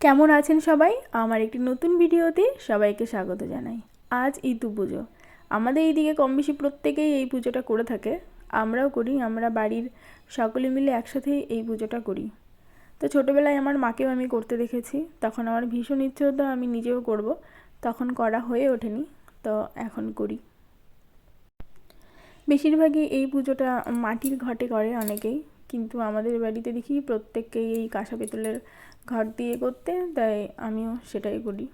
কেমন আছেন সবাই? আমার একটি নতুন ভিডিওতে সবাইকে স্বাগত জানাই। আজ ইতু পুজো। আমাদের এইদিকে কম বেশি প্রত্যেকেই এই পুজোটা করে থাকে। আমরাও করি, আমরা বাড়ির সকলে মিলে একসাথে এই পুজোটা করি। তো ছোটোবেলায় আমার মাকেও আমি করতে দেখেছি। তখন আমার ভীষণ ইচ্ছে হতো আমি নিজেও করব। তখন করা হয়ে ওঠেনি, তো এখন করি। বেশিরভাগই এই পুজোটা মাটির ঘটে করে অনেকেই। কিন্তু আমাদের বাড়িতে দেখি প্রত্যেককেই এই কাঁসা পেতলের ঘট দিয়ে করতে, তাই আমিও সেটাই করি।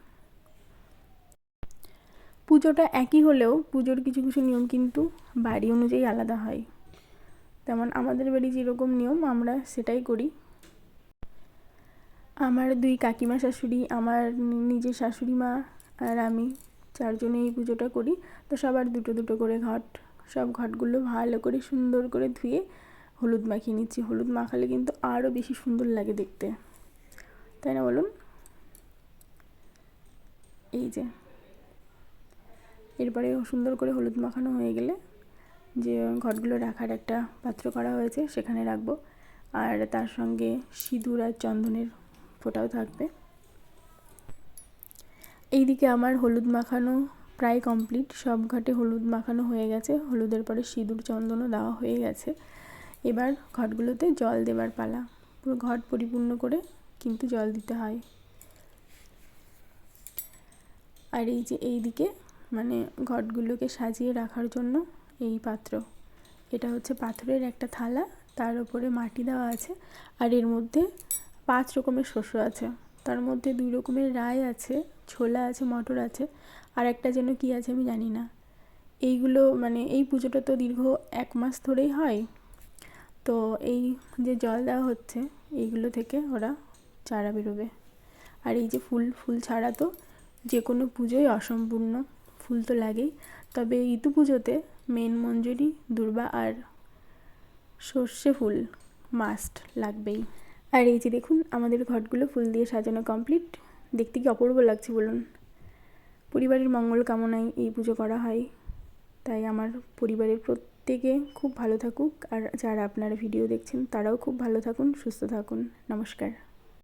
পুজোটা একই হলেও পুজোর কিছু কিছু নিয়ম কিন্তু বাড়ি অনুযায়ী আলাদা হয়। তেমন আমাদের বাড়ি যেরকম নিয়ম, আমরা সেটাই করি। আমার দুই কাকিমা শাশুড়ি, আমার নিজের শাশুড়ি মা আর আমি চারজনে এই পুজোটা করি। তো সবার দুটো দুটো করে ঘট, সব ঘটগুলো ভালো করে সুন্দর করে ধুয়ে হলুদ মাখিয়ে নিচ্ছি। হলুদ মাখালে কিন্তু আরও বেশি সুন্দর লাগে দেখতে। তাই না বলুন? এই যে। এরপরে সুন্দর করে হলুদ মাখানো হয়ে গেলে যে ঘটগুলো রাখার একটা পাত্র করা হয়েছে সেখানে রাখব। আর তার সঙ্গে সিঁদুর আর চন্দনের ফোটাও থাকবে। এইদিকে আমার হলুদ মাখানো প্রায় কমপ্লিট। সব ঘাটে হলুদ মাখানো হয়ে গেছে। হলুদের পরে সিঁদুর, চন্দনও দেওয়া হয়ে গেছে। এবার ঘটগুলোতে জল দেবার পালা। পুরো ঘট পরিপূর্ণ করে কিন্তু জল দিতে হয়। আর এই যে এই দিকে মানে ঘটগুলোকে সাজিয়ে রাখার জন্য এই পাত্র। এটা হচ্ছে পাথরের একটা থালা, তার উপরে মাটি দেওয়া আছে, আর এর মধ্যে পাঁচ রকমের শস্য আছে। তার মধ্যে দুই রকমের রায় আছে, ছোলা আছে, মটর আছে, আর একটা যেন কী আছে আমি জানি না। এইগুলো মানে এই পুজোটা তো দীর্ঘ এক মাস ধরেই হয়। তো এই যে জল দেওয়া হচ্ছে, এইগুলো থেকে ওরা চারা বেরোবে। আর এই যে ফুল ফুল ছাড়া তো যে কোনো পুজোই অসম্পূর্ণ, ফুল তো লাগেই। তবে ইতু পুজোতে মেন মঞ্জুরি দুর্বা আর সর্ষে ফুল মাস্ট লাগবেই। আর এই যে দেখুন, আমাদের ঘটগুলো ফুল দিয়ে সাজানো কমপ্লিট দেখতে কি অপূর্ব লাগছে বলুন? পরিবারের মঙ্গল কামনায় এই পুজো করা হয়। তাই আমার পরিবারের প্রত্যেকে খুব ভালো থাকুক। আর যারা আপনারা ভিডিও দেখছেন, তারাও খুব ভালো থাকুন, সুস্থ থাকুন। নমস্কার।